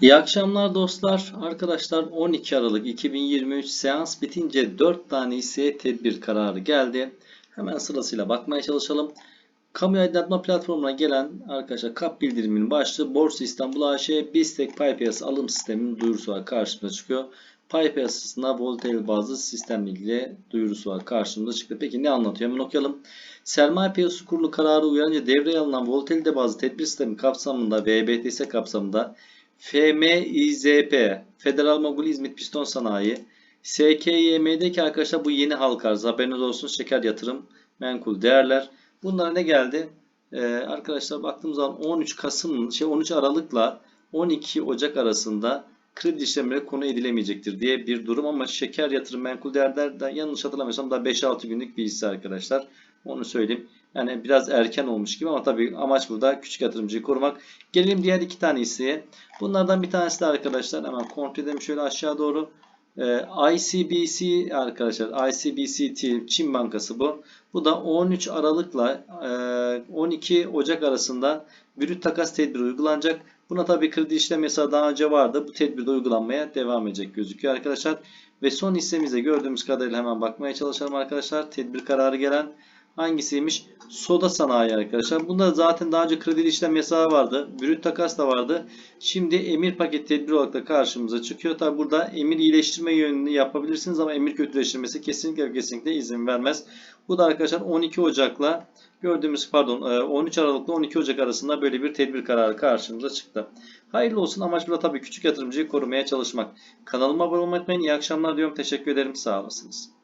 İyi akşamlar dostlar. Arkadaşlar 12 Aralık 2023 seans bitince 4 tane hisseye tedbir kararı geldi. Hemen sırasıyla bakmaya çalışalım. Kamu aydınlatma platformuna gelen arkadaşlar kap bildiriminin başlığı Borsa İstanbul AŞ BISTEK pay piyasası alım sisteminin duyurusu var karşımıza çıkıyor. Pay piyasasında volatil bazı sistemle ilgili duyurusu var karşımıza çıktı. Peki ne anlatıyor? Hemen okuyalım. Sermaye piyasası kurulu kararı uyarınca devreye alınan volatilite bazı tedbir sistemi kapsamında VBTS kapsamında FMİZP, Federal Mogul İzmit Piston Sanayi, SKYM'deki arkadaşlar bu yeni halka arz. Haberiniz olsun şeker yatırım, menkul değerler. Bunlara ne geldi? Ee, arkadaşlar baktığımız zaman 13 Kasım, şey 13 Aralık'la 12 Ocak arasında kredi işlemleri konu edilemeyecektir diye bir durum ama şeker yatırım menkul değerler de yanlış hatırlamıyorsam da 5-6 günlük bir hisse arkadaşlar. Onu söyleyeyim. Yani biraz erken olmuş gibi ama tabii amaç burada küçük yatırımcıyı korumak. Gelelim diğer iki tane hisseye. Bunlardan bir tanesi de arkadaşlar hemen kontrol edelim şöyle aşağı doğru. Ee, ICBC arkadaşlar ICBCT Çin Bankası bu. Bu da 13 Aralık'la e, 12 Ocak arasında brüt takas tedbiri uygulanacak. Buna tabii kredi işlem yasağı daha önce vardı. Bu tedbir de uygulanmaya devam edecek gözüküyor arkadaşlar. Ve son hissemizde gördüğümüz kadarıyla hemen bakmaya çalışalım arkadaşlar. Tedbir kararı gelen hangisiymiş? Soda sanayi arkadaşlar. Bunda zaten daha önce kredi işlem yasağı vardı. Brüt takas da vardı. Şimdi emir paket tedbir olarak da karşımıza çıkıyor. Tabi burada emir iyileştirme yönünü yapabilirsiniz ama emir kötüleştirmesi kesinlikle kesinlikle izin vermez. Bu da arkadaşlar 12 Ocak'la gördüğümüz pardon 13 Aralık'la 12 Ocak arasında böyle bir tedbir kararı karşımıza çıktı. Hayırlı olsun. Amaç burada tabii küçük yatırımcıyı korumaya çalışmak. Kanalıma abone olmayı unutmayın. İyi akşamlar diyorum. Teşekkür ederim. Sağ olasınız.